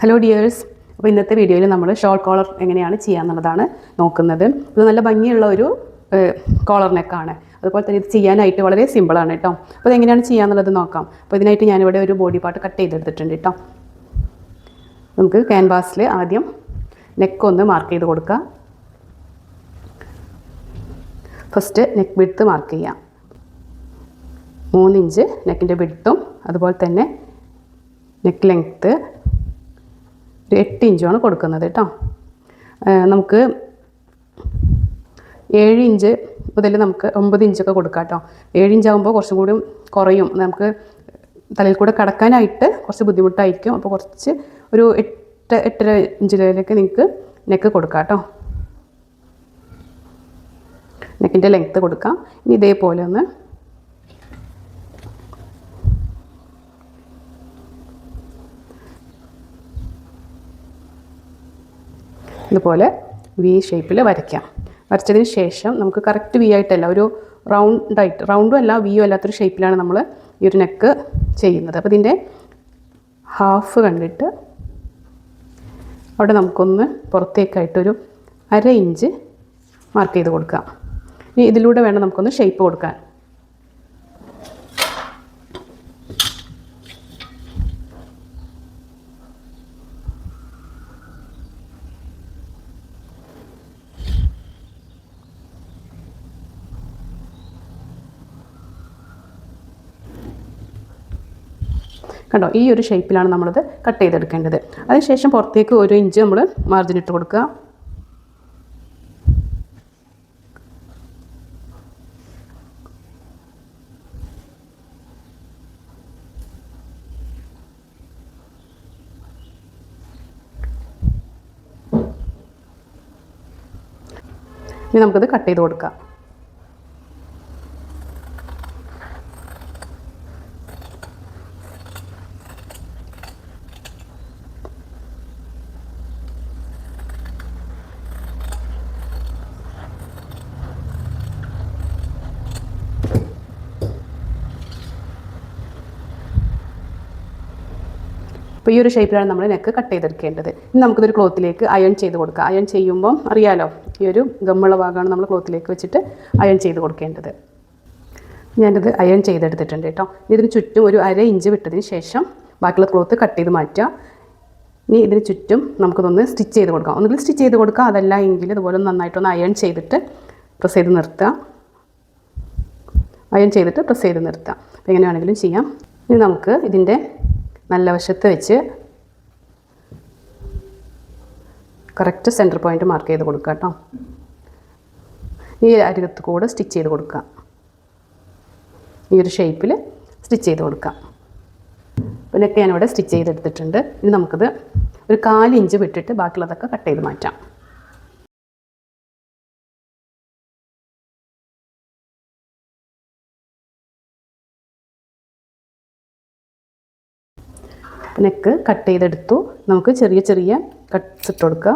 Hello dears അപ്പോൾ ഇന്നത്തെ വീഡിയോയിൽ നമ്മൾ ഷോർട്ട് കോളർ എങ്ങനെയാണ് ചെയ്യാന്നുള്ളതാണ് നോക്കുന്നത്. ഇത് നല്ല ഭംഗിയുള്ള ഒരു കോളർ നെക്കാണ് അതുപോലെ തന്നെ ഇത് ചെയ്യാനായിട്ട് വളരെ സിമ്പിളാണ് കേട്ടോ അപ്പോൾ ഇതെങ്ങനെയാണ് ചെയ്യാന്നുള്ളത് നോക്കാം. അപ്പോൾ ഇതിനായിട്ട് ഞാനിവിടെ ഒരു ബോഡി പാർട്ട് കട്ട് ചെയ്തെടുത്തിട്ടുണ്ട് കേട്ടോ നമുക്ക് ക്യാൻവാസിൽ ആദ്യം നെക്ക് ഒന്ന് മാർക്ക് ചെയ്ത് കൊടുക്കാം. ഫസ്റ്റ് നെക്ക് വിടുത്ത് മാർക്ക് ചെയ്യാം. മൂന്നിഞ്ച് നെക്കിന്റെ വിടുത്തും അതുപോലെ തന്നെ നെക്ക് ലെങ്ത്ത് ഒരു എട്ട് ഇഞ്ചുമാണ് കൊടുക്കുന്നത് കേട്ടോ. നമുക്ക് ഏഴ് ഇഞ്ച് മുതൽ നമുക്ക് ഒമ്പത് ഇഞ്ചൊക്കെ കൊടുക്കാം കേട്ടോ. ഏഴ് ഇഞ്ചാകുമ്പോൾ കുറച്ചും കൂടി കുറയും. നമുക്ക് തലയിൽ കൂടെ കടക്കാനായിട്ട് കുറച്ച് ബുദ്ധിമുട്ടായിരിക്കും. അപ്പോൾ കുറച്ച് ഒരു എട്ട് എട്ടര ഇഞ്ചിലേക്ക് നിങ്ങൾക്ക് നെക്ക് കൊടുക്കാം കേട്ടോ. നെക്കിന്റെ ലെങ്ത്ത് കൊടുക്കാം. ഇനി ഇതേപോലെ ഒന്ന് ഇതുപോലെ വി ഷേപ്പിൽ വരയ്ക്കാം. വരച്ചതിന് ശേഷം നമുക്ക് കറക്റ്റ് വി ആയിട്ടല്ല ഒരു റൗണ്ടായിട്ട് റൗണ്ടും അല്ല വിയും അല്ലാത്തൊരു ഷേപ്പിലാണ് നമ്മൾ ഈ ഒരു നെക്ക് ചെയ്യുന്നത്. അപ്പോൾ ഇതിന്റെ ഹാഫ് കണ്ടിട്ട് അവിടെ നമുക്കൊന്ന് പുറത്തേക്കായിട്ടൊരു അര ഇഞ്ച് മാർക്ക് ചെയ്ത് കൊടുക്കാം. ഇനി ഇതിലൂടെ വേണം നമുക്കൊന്ന് ഷേപ്പ് കൊടുക്കാൻ. കണ്ടോ? ഈ ഒരു ഷേപ്പിലാണ് നമ്മളത് കട്ട് ചെയ്തെടുക്കേണ്ടത്. അതിനുശേഷം പുറത്തേക്ക് ഒരു ഇഞ്ച് നമ്മൾ മാർജിൻ ഇട്ട് കൊടുക്കുക. ഇനി നമുക്കത് കട്ട് ചെയ്ത് കൊടുക്കാം. അപ്പോൾ ഈ ഒരു ഷേപ്പിലാണ് നമ്മൾ നെക്ക് കട്ട് ചെയ്തെടുക്കേണ്ടത്. ഇനി നമുക്കിതൊരു ക്ലോത്തിലേക്ക് അയൺ ചെയ്ത് കൊടുക്കുക അയൺ ചെയ്യുമ്പോൾ അറിയാലോ ഈ ഒരു ഗമ്മുള്ള ഭാഗമാണ് നമ്മൾ ക്ലോത്തിലേക്ക് വെച്ചിട്ട് അയൺ ചെയ്ത് കൊടുക്കേണ്ടത്. ഞാനിത് അയൺ ചെയ്തെടുത്തിട്ടുണ്ട് കേട്ടോ ഇതിന് ചുറ്റും ഒരു അര ഇഞ്ച് വിട്ടതിന് ശേഷം ബാക്കിയുള്ള ക്ലോത്ത് കട്ട് ചെയ്ത് മാറ്റുക. ഇനി ഇതിന് ചുറ്റും നമുക്കിതൊന്ന് സ്റ്റിച്ച് ചെയ്ത് കൊടുക്കാം. ഒന്നുകിൽ സ്റ്റിച്ച് ചെയ്ത് കൊടുക്കുക അതല്ല എങ്കിൽ ഇതുപോലെ നന്നായിട്ടൊന്ന് അയൺ ചെയ്തിട്ട് പ്രസ് ചെയ്ത് നിർത്തുക. അയൺ ചെയ്തിട്ട് പ്രസ് ചെയ്ത് നിർത്തുക. അപ്പോൾ എങ്ങനെയാണെങ്കിലും ചെയ്യാം. ഇനി നമുക്ക് ഇതിന്റെ നല്ല വശത്ത് വെച്ച് കറക്റ്റ് സെന്റർ പോയിന്റ് മാർക്ക് ചെയ്ത് കൊടുക്കുക കേട്ടോ ഈ അരികത്ത് കൂടെ സ്റ്റിച്ച് ചെയ്ത് കൊടുക്കുക. ഈ ഒരു ഷേപ്പിൽ സ്റ്റിച്ച് ചെയ്ത് കൊടുക്കാം പിന്നൊക്കെ ഞാനിവിടെ സ്റ്റിച്ച് ചെയ്തെടുത്തിട്ടുണ്ട്. ഇനി നമുക്കിത് ഒരു കാലിഞ്ച് വിട്ടിട്ട് ബാക്കിയുള്ളതൊക്കെ കട്ട് ചെയ്ത് മാറ്റാം. നെക്ക് കട്ട് ചെയ്തെടുത്തു. നമുക്ക് ചെറിയ ചെറിയ കട്ട്സ് ഇട്ട് കൊടുക്കുക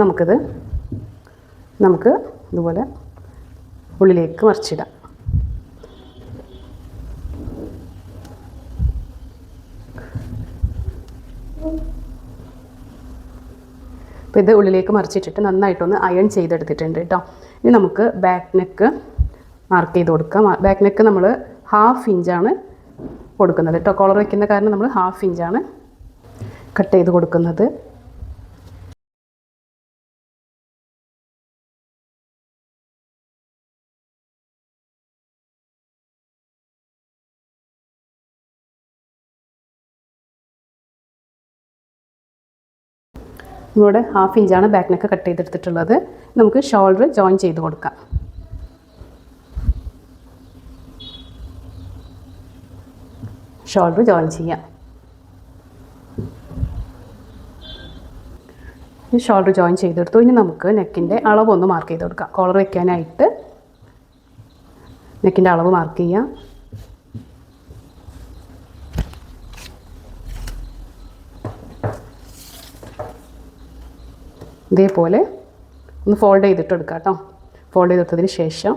നമുക്കിത് നമുക്ക് ഇതുപോലെ ഉള്ളിലേക്ക് മറിച്ചിടാം. അപ്പോൾ ഇത് ഉള്ളിലേക്ക് മറിച്ചിട്ടിട്ട് നന്നായിട്ടൊന്ന് അയൺ ചെയ്തെടുത്തിട്ടുണ്ട് കേട്ടോ ഇനി നമുക്ക് ബാക്ക് നെക്ക് മാർക്ക് ചെയ്ത് കൊടുക്കാം. ബാക്ക് നെക്ക് നമ്മൾ ഹാഫ് ഇഞ്ചാണ് കൊടുക്കുന്നത് കേട്ടോ കോളർ വയ്ക്കുന്ന കാരണം നമ്മൾ ഹാഫ് ഇഞ്ചാണ് കട്ട് ചെയ്ത് കൊടുക്കുന്നത്. ഇവിടെ ഹാഫ് ഇഞ്ചാണ് ബാക്ക് നെക്ക് കട്ട് ചെയ്തെടുത്തിട്ടുള്ളത്. നമുക്ക് ഷോൾഡർ ജോയിൻ ചെയ്ത് കൊടുക്കാം. ഷോൾഡർ ജോയിൻ ചെയ്യാം. ഷോൾഡർ ജോയിൻ ചെയ്തെടുത്തു. ഇനി നമുക്ക് നെക്കിന്റെ അളവൊന്ന് മാർക്ക് ചെയ്ത് കൊടുക്കാം. കോളർ വയ്ക്കാനായിട്ട് നെക്കിന്റെ അളവ് മാർക്ക് ചെയ്യാം. ഇതേപോലെ ഒന്ന് ഫോൾഡ് ചെയ്തിട്ട് എടുക്കാം കേട്ടോ. ഫോൾഡ് ചെയ്തെടുത്തതിന് ശേഷം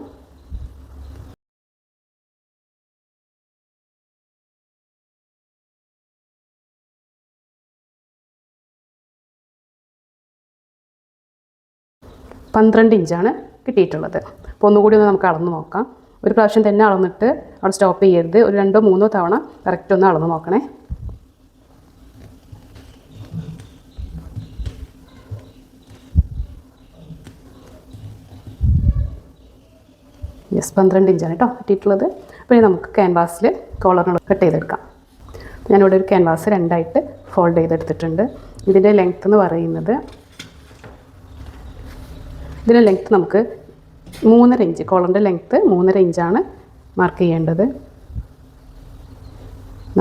പന്ത്രണ്ട് ഇഞ്ചാണ് കിട്ടിയിട്ടുള്ളത്. അപ്പോൾ ഒന്നുകൂടി ഒന്ന് നമുക്ക് അളന്ന് നോക്കാം. ഒരു പ്രാവശ്യം തന്നെ അളന്നിട്ട് അവിടെ സ്റ്റോപ്പ് ചെയ്യരുത്. ഒരു രണ്ടോ മൂന്നോ തവണ കറക്റ്റ് ഒന്ന് അളന്ന് നോക്കണേ. യെസ് പന്ത്രണ്ട് ഇഞ്ചാണ് കേട്ടോ കിട്ടിയിട്ടുള്ളത്. അപ്പോൾ ഇനി നമുക്ക് ക്യാൻവാസിൽ കോളറിനോട് കട്ട് ചെയ്തെടുക്കാം. ഞാനിവിടെ ഒരു ക്യാൻവാസ് രണ്ടായിട്ട് ഫോൾഡ് ചെയ്തെടുത്തിട്ടുണ്ട്. ഇതിന്റെ ലെങ്ത്ത് എന്ന് പറയുന്നത് ഇതിന്റെ ലെങ്ത്ത് നമുക്ക് മൂന്നര ഇഞ്ച് കോളറിന്റെ ലെങ്ത്ത് മൂന്നര ഇഞ്ചാണ് മാർക്ക് ചെയ്യേണ്ടത്.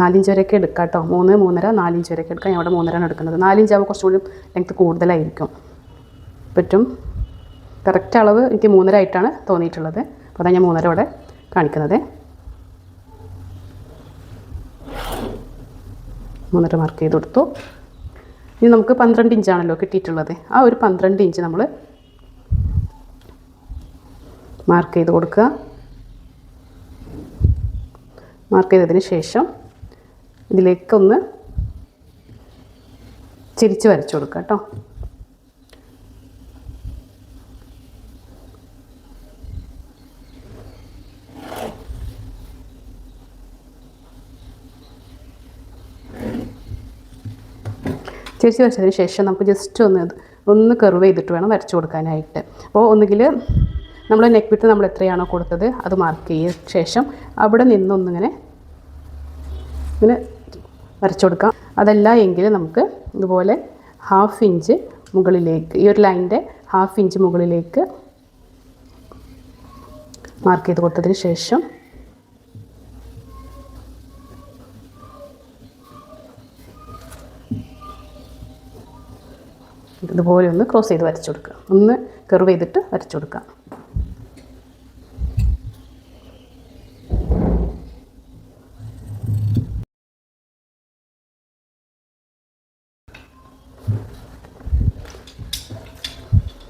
നാലിഞ്ച് വരെയൊക്കെ എടുക്കാം കേട്ടോ മൂന്ന് മൂന്നര നാലിഞ്ച് വരെയൊക്കെ എടുക്കാം. ഞാൻ ഇവിടെ മൂന്നരയാണ് എടുക്കുന്നത്. നാലിഞ്ചാകുമ്പോൾ കുറച്ചുകൂടി ലെങ്ത്ത് കൂടുതലായിരിക്കും. പറ്റും? കറക്റ്റ് അളവ് എനിക്ക് മൂന്നര ആയിട്ടാണ് തോന്നിയിട്ടുള്ളത്. അതാണ് ഞാൻ മൂന്നര ഇവിടെ കാണിക്കുന്നത്. മൂന്നര മാർക്ക് ചെയ്ത് കൊടുത്തു. ഇനി നമുക്ക് പന്ത്രണ്ട് ഇഞ്ചാണല്ലോ കിട്ടിയിട്ടുള്ളത്. ആ ഒരു പന്ത്രണ്ട് ഇഞ്ച് നമ്മൾ മാർക്ക് ചെയ്ത് കൊടുക്കുക. മാർക്ക് ചെയ്തതിന് ശേഷം ഇതിലേക്കൊന്ന് ചിരിച്ച് വരച്ചു കൊടുക്കുക കേട്ടോ. ചേച്ചി വരച്ചതിന് ശേഷം നമുക്ക് ജസ്റ്റ് ഒന്ന് ഒന്ന് കർവ് ചെയ്തിട്ട് വേണം വരച്ചു കൊടുക്കാനായിട്ട്. അപ്പോൾ ഒന്നുകിൽ നമ്മൾ നെക്ക് വിട്ട് നമ്മൾ എത്രയാണോ കൊടുത്തത് അത് മാർക്ക് ചെയ്ത ശേഷം അവിടെ നിന്നൊന്നിങ്ങനെ ഇങ്ങനെ വരച്ചു കൊടുക്കാം. അതല്ല എങ്കിൽ നമുക്ക് ഇതുപോലെ ഹാഫ് ഇഞ്ച് മുകളിലേക്ക് ഈ ഒരു ലൈനിന്റെ ഹാഫ് ഇഞ്ച് മുകളിലേക്ക് മാർക്ക് ചെയ്ത് കൊടുത്തതിന് ശേഷം ഇതുപോലെ ഒന്ന് ക്രോസ് ചെയ്ത് വരച്ചു കൊടുക്കുക. ഒന്ന് കർവ് ചെയ്തിട്ട് വരച്ചു കൊടുക്കുക.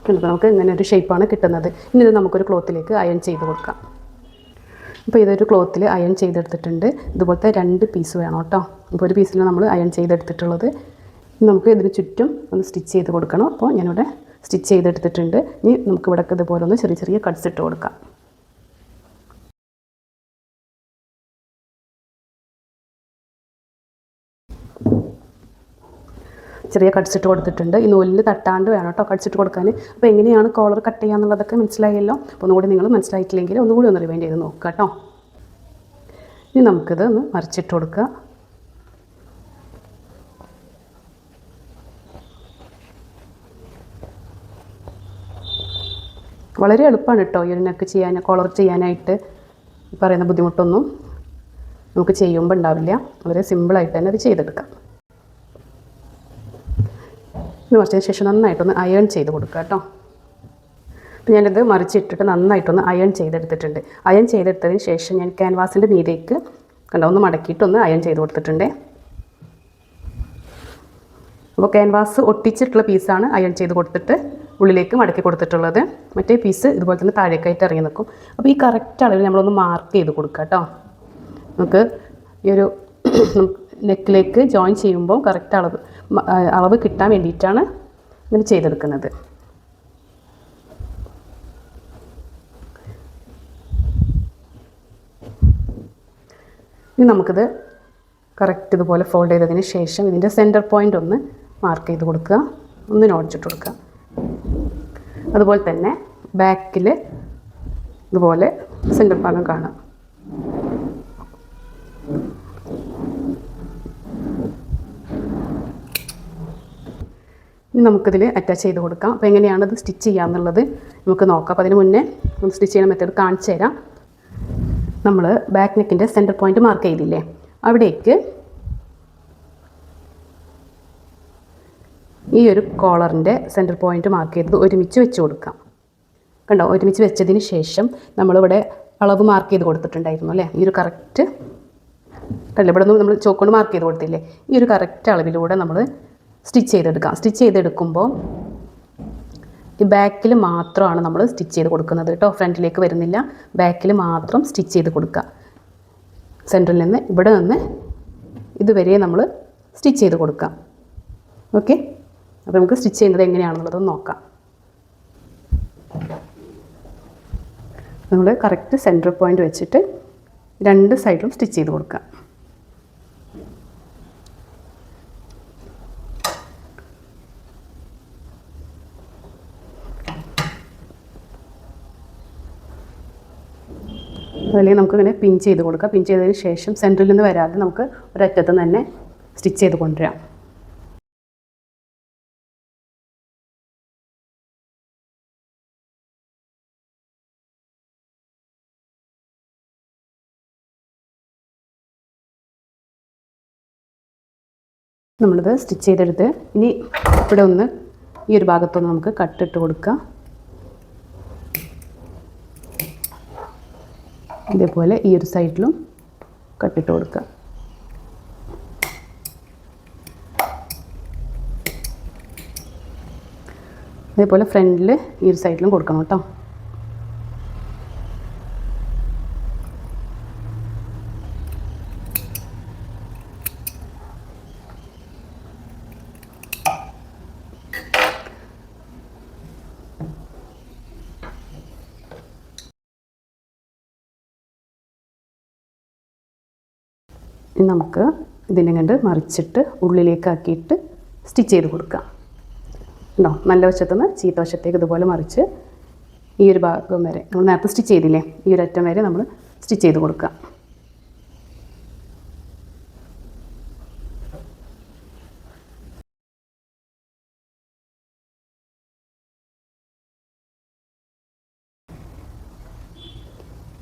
കണ്ടോ? നമുക്ക് ഇങ്ങനെ ഒരു ഷേപ്പാണ് കിട്ടുന്നത്. ഇനി ഇത് നമുക്കൊരു ക്ലോത്തിലേക്ക് അയൺ ചെയ്ത് കൊടുക്കാം. അപ്പോൾ ഇതൊരു ക്ലോത്തിൽ അയൺ ചെയ്തെടുത്തിട്ടുണ്ട്. ഇതുപോലത്തെ രണ്ട് പീസ് വേണം കേട്ടോ. അപ്പോൾ ഒരു പീസിൽ നമ്മൾ അയൺ ചെയ്തെടുത്തിട്ടുള്ളത് നമുക്ക് ഇതിന് ചുറ്റും ഒന്ന് സ്റ്റിച്ച് ചെയ്ത് കൊടുക്കണം. അപ്പോൾ ഞാനിവിടെ സ്റ്റിച്ച് ചെയ്തെടുത്തിട്ടുണ്ട്. ഇനി നമുക്ക് ഇവിടെ ഇതുപോലെ ഒന്ന് ചെറിയ ചെറിയ കട്ട്സ് ഇട്ട് കൊടുക്കാം. ചെറിയ കട്ട്സ് ഇട്ട് കൊടുത്തിട്ടുണ്ട്. ഈ നൂലിൽ തട്ടാണ്ട് വേണം കേട്ടോ കട്ട്സ് ഇട്ട് കൊടുക്കാൻ. അപ്പോൾ എങ്ങനെയാണ് കോളർ കട്ട് ചെയ്യുക എന്നുള്ളതൊക്കെ മനസ്സിലായല്ലോ. അപ്പോൾ ഒന്നുകൂടി നിങ്ങൾ മനസ്സിലായിട്ടില്ലെങ്കിൽ ഒന്നുകൂടി ഒന്ന് റിവൈൻഡ് ചെയ്ത് നോക്കുക കേട്ടോ. ഇനി നമുക്കിത് ഒന്ന് മറിച്ചിട്ട് കൊടുക്കുക. വളരെ എളുപ്പമാണ് കേട്ടോ ഈ നെക്ക് ചെയ്യാൻ കോളർ ചെയ്യാനായിട്ട് പറയുന്ന ബുദ്ധിമുട്ടൊന്നും നമുക്ക് ചെയ്യുമ്പോൾ ഉണ്ടാവില്ല. വളരെ സിമ്പിളായിട്ട് തന്നെ അത് ചെയ്തെടുക്കാം. ഇത് മറിച്ചതിന് ശേഷം നന്നായിട്ടൊന്ന് അയേൺ ചെയ്ത് കൊടുക്കുക കേട്ടോ അപ്പോൾ ഞാനിത് മറിച്ചിട്ടിട്ട് നന്നായിട്ടൊന്ന് അയൺ ചെയ്തെടുത്തിട്ടുണ്ട്. അയൺ ചെയ്തെടുത്തതിന് ശേഷം ഞാൻ ക്യാൻവാസിന്റെ മീതേക്ക് കണ്ടോ ഒന്ന് മടക്കിയിട്ടൊന്ന് അയൺ ചെയ്ത് കൊടുത്തിട്ടുണ്ട്. അപ്പോൾ ക്യാൻവാസ് ഒട്ടിച്ചിട്ടുള്ള പീസാണ് അയൺ ചെയ്ത് കൊടുത്തിട്ട് ഉള്ളിലേക്ക് മടക്കി കൊടുത്തിട്ടുള്ളത്. മറ്റേ പീസ് ഇതുപോലെ തന്നെ താഴേക്കായിട്ട് ഇറങ്ങി നിൽക്കും. അപ്പോൾ ഈ കറക്റ്റ് അളവിൽ നമ്മളൊന്ന് മാർക്ക് ചെയ്ത് കൊടുക്കുക കേട്ടോ നമുക്ക് ഈ ഒരു നെക്കിലേക്ക് ജോയിൻ ചെയ്യുമ്പോൾ കറക്റ്റ് അളവ് അളവ് കിട്ടാൻ വേണ്ടിയിട്ടാണ് ഇങ്ങനെ ചെയ്തെടുക്കുന്നത്. ഇനി നമുക്കിത് കറക്റ്റ് ഇതുപോലെ ഫോൾഡ് ചെയ്തതിന് ശേഷം ഇതിന്റെ സെന്റർ പോയിന്റ് ഒന്ന് മാർക്ക് ചെയ്ത് കൊടുക്കുക. ഒന്ന് നോടിച്ചിട്ട് കൊടുക്കുക. അതുപോലെ തന്നെ ബാക്കിൽ ഇതുപോലെ സെന്റർ ഭാഗം കാണാം. ഇനി നമുക്കിതിൽ അറ്റാച്ച് ചെയ്ത് കൊടുക്കാം. അപ്പോൾ എങ്ങനെയാണത് സ്റ്റിച്ച് ചെയ്യുക എന്നുള്ളത് നമുക്ക് നോക്കാം. അപ്പോൾ അതിന് മുന്നേ സ്റ്റിച്ച് ചെയ്യുന്ന മെത്തേഡ് കാണിച്ചു തരാം നമ്മൾ ബാക്ക് നെക്കിന്റെ സെന്റർ പോയിന്റ് മാർക്ക് ചെയ്തില്ലേ? അവിടേക്ക് ഈ ഒരു കോളറിന്റെ സെന്റർ പോയിന്റ് മാർക്ക് ചെയ്തത് ഒരുമിച്ച് വെച്ച് കൊടുക്കാം. കണ്ടോ? ഒരുമിച്ച് വെച്ചതിന് ശേഷം നമ്മളിവിടെ അളവ് മാർക്ക് ചെയ്ത് കൊടുത്തിട്ടുണ്ടായിരുന്നു അല്ലേ? ഈ ഒരു കറക്റ്റ് അല്ല ഇവിടെ നമ്മൾ ചോക്കൊണ്ട് മാർക്ക് ചെയ്ത് കൊടുത്തില്ലേ? ഈ ഒരു കറക്റ്റ് അളവിലൂടെ നമ്മൾ സ്റ്റിച്ച് ചെയ്തെടുക്കാം. സ്റ്റിച്ച് ചെയ്തെടുക്കുമ്പോൾ ഈ ബാക്കിൽ മാത്രമാണ് നമ്മൾ സ്റ്റിച്ച് ചെയ്ത് കൊടുക്കുന്നത് കേട്ടോ. ഫ്രണ്ടിലേക്ക് വരുന്നില്ല. ബാക്കിൽ മാത്രം സ്റ്റിച്ച് ചെയ്ത് കൊടുക്കുക. സെന്ററിൽ നിന്ന് ഇവിടെ നിന്ന് ഇതുവരെ നമ്മൾ സ്റ്റിച്ച് ചെയ്ത് കൊടുക്കാം. ഓക്കെ അപ്പോൾ നമുക്ക് സ്റ്റിച്ച് ചെയ്യുന്നത് എങ്ങനെയാണെന്നുള്ളത് നോക്കാം. നമ്മൾ കറക്റ്റ് സെന്റർ പോയിന്റ് വെച്ചിട്ട് രണ്ട് സൈഡിലും സ്റ്റിച്ച് ചെയ്ത് കൊടുക്കുക. അതിലേക്ക് നമുക്കിങ്ങനെ പിൻ ചെയ്ത് കൊടുക്കുക. പിൻ ചെയ്തതിന് ശേഷം സെന്ററിൽ നിന്ന് വരാതെ നമുക്ക് ഒരറ്റത്ത് തന്നെ സ്റ്റിച്ച് ചെയ്ത് കൊണ്ടുവരാം. നമ്മളിത് സ്റ്റിച്ച് ചെയ്തെടുത്ത് ഇനി ഇവിടെ ഒന്ന് ഈ ഒരു ഭാഗത്തൊന്ന് നമുക്ക് കട്ടിട്ട് കൊടുക്കാം. ഇതേപോലെ ഈ ഒരു സൈഡിലും കട്ടിട്ട് കൊടുക്കുക അതേപോലെ ഫ്രണ്ടിൽ ഈ ഒരു സൈഡിലും കൊടുക്കണം കേട്ടോ. നമുക്ക് ഇതിനെ കണ്ട് മറിച്ചിട്ട് ഉള്ളിലേക്കാക്കിയിട്ട് സ്റ്റിച്ച് ചെയ്ത് കൊടുക്കാം. ഉണ്ടോ നല്ല വശത്തുനിന്ന് ചീത്ത വശത്തേക്ക് ഇതുപോലെ മറിച്ച് ഈ ഒരു ഭാഗം വരെ. നമ്മൾ നേരത്തെ സ്റ്റിച്ച് ചെയ്തില്ലേ? ഈ ഒരു അറ്റം വരെ നമ്മൾ സ്റ്റിച്ച് ചെയ്ത് കൊടുക്കുക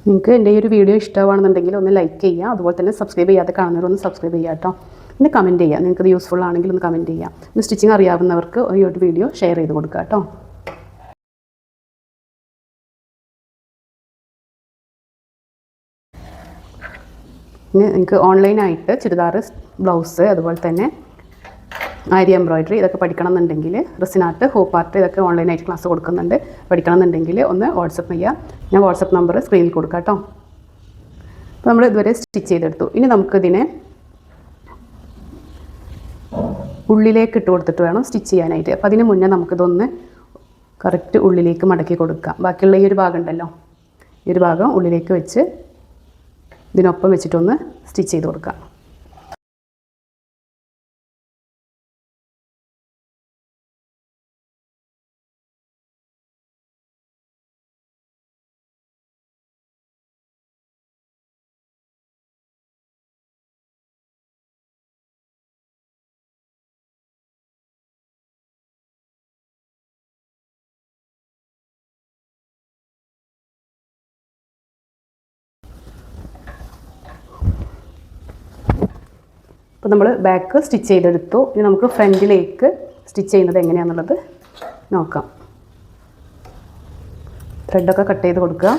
നിങ്ങൾക്ക് എന്റെ ഈ ഒരു വീഡിയോ ഇഷ്ടമാണെന്നുണ്ടെങ്കിൽ ഒന്ന് ലൈക്ക് ചെയ്യുക. അതുപോലെ തന്നെ സബ്സ്ക്രൈബ് ചെയ്യാതെ കാണുന്നവരൊന്ന് സബ്സ്ക്രൈബ് ചെയ്യുക കേട്ടോ പിന്നെ കമന്റ് ചെയ്യുക. നിങ്ങൾക്ക് ഇത് യൂസ്ഫുൾ ആണെങ്കിൽ ഒന്ന് കമന്റ് ചെയ്യുക. പിന്നെ സ്റ്റിച്ചിങ് അറിയാവുന്നവർക്ക് ഈ ഒരു വീഡിയോ ഷെയർ ചെയ്ത് കൊടുക്കുക കേട്ടോ പിന്നെ നിങ്ങൾക്ക് ഓൺലൈനായിട്ട് ചുരിദാർ ബ്ലൗസ് അതുപോലെ തന്നെ ആരി എംബ്രോയിഡറി ഇതൊക്കെ പഠിക്കണം എന്നുണ്ടെങ്കിൽ റിസിനാർട്ട് ഹോപ്പ് ആർട്ട് ഇതൊക്കെ ഓൺലൈനായിട്ട് ക്ലാസ് കൊടുക്കുന്നുണ്ട്. പഠിക്കണം എന്നുണ്ടെങ്കിൽ ഒന്ന് വാട്സപ്പ് ചെയ്യുക ഞാൻ വാട്സപ്പ് നമ്പർ സ്ക്രീനിൽ കൊടുക്കാം കേട്ടോ. അപ്പോൾ നമ്മൾ ഇതുവരെ സ്റ്റിച്ച് ചെയ്തെടുത്തു. ഇനി നമുക്കിതിനെ ഉള്ളിലേക്ക് ഇട്ട് കൊടുത്തിട്ട് വേണം സ്റ്റിച്ച് ചെയ്യാനായിട്ട്. അപ്പോൾ അതിന് മുന്നേ നമുക്കിതൊന്ന് കറക്റ്റ് ഉള്ളിലേക്ക് മടക്കി കൊടുക്കാം. ബാക്കിയുള്ള ഈ ഒരു ഭാഗം ഉണ്ടല്ലോ. ഈ ഒരു ഭാഗം ഉള്ളിലേക്ക് വെച്ച് ഇതിനൊപ്പം വെച്ചിട്ടൊന്ന് സ്റ്റിച്ച് ചെയ്ത് കൊടുക്കാം. അപ്പോൾ നമ്മൾ ബാക്ക് സ്റ്റിച്ച് ചെയ്തെടുത്തു. ഇനി നമുക്ക് ഫ്രണ്ടിലേക്ക് സ്റ്റിച്ച് ചെയ്യുന്നത് എങ്ങനെയാണെന്നുള്ളത് നോക്കാം. ത്രെഡൊക്കെ കട്ട് ചെയ്ത് കൊടുക്കുക.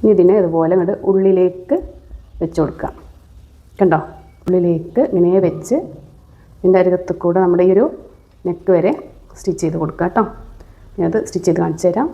ഇനി ഇതിനെ ഇതുപോലെ അങ്ങോട്ട് ഉള്ളിലേക്ക് വെച്ച് കൊടുക്കാം കണ്ടോ? ഉള്ളിലേക്ക് ഇങ്ങനെ വെച്ച് ഇതിന്റെ അരികത്ത് കൂടെ നമ്മുടെ ഈ ഒരു നെക്ക് വരെ സ്റ്റിച്ച് ചെയ്ത് കൊടുക്കാം കേട്ടോ. ഞാനത് സ്റ്റിച്ച് ചെയ്ത് കാണിച്ചു തരാം.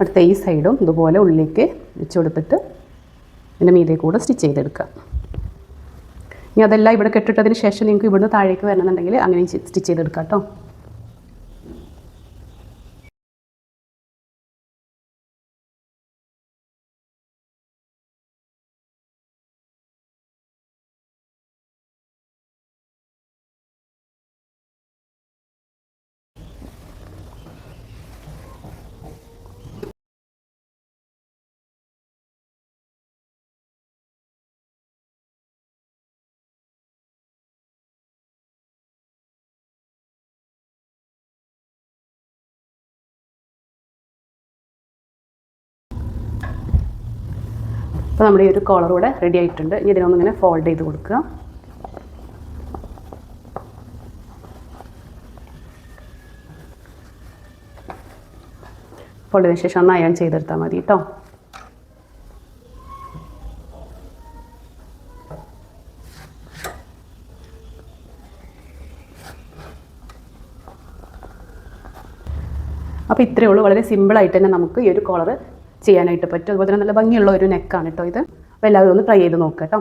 അടുത്ത ഈ സൈഡും ഇതുപോലെ ഉള്ളിലേക്ക് വെച്ച് കൊടുത്തിട്ട് ഇതിന്റെ മീതെ കൂടെ സ്റ്റിച്ച് ചെയ്തെടുക്കുക. ഇനി അതെല്ലാം ഇവിടെ കെട്ടിട്ടതിന് ശേഷം നിങ്ങൾക്ക് ഇവിടുന്ന് താഴേക്ക് വരണമെന്നുണ്ടെങ്കിൽ അങ്ങനെ സ്റ്റിച്ച് ചെയ്തെടുക്കാം കേട്ടോ. അപ്പോൾ നമ്മുടെ ഈ ഒരു കോളർ കൂടെ റെഡി ആയിട്ടുണ്ട്. ഇനി ഇതിനൊന്നിങ്ങനെ ഫോൾഡ് ചെയ്ത് കൊടുക്കുക. ഫോൾഡ് ചെയ്തതിന് ശേഷം ഒന്ന് അയൺ ചെയ്തെടുത്താൽ മതി കേട്ടോ അപ്പോൾ ഇത്രയേ ഉള്ളൂ. വളരെ സിമ്പിളായിട്ട് തന്നെ നമുക്ക് ഈ ഒരു കോളർ ചെയ്യാനായിട്ട് പറ്റും. അതുപോലെ തന്നെ നല്ല ഭംഗിയുള്ള ഒരു നെക്കാണ് കേട്ടോ ഇത്. അപ്പോൾ എല്ലാവരും ഒന്ന് ട്രൈ ചെയ്ത് നോക്കാം കേട്ടോ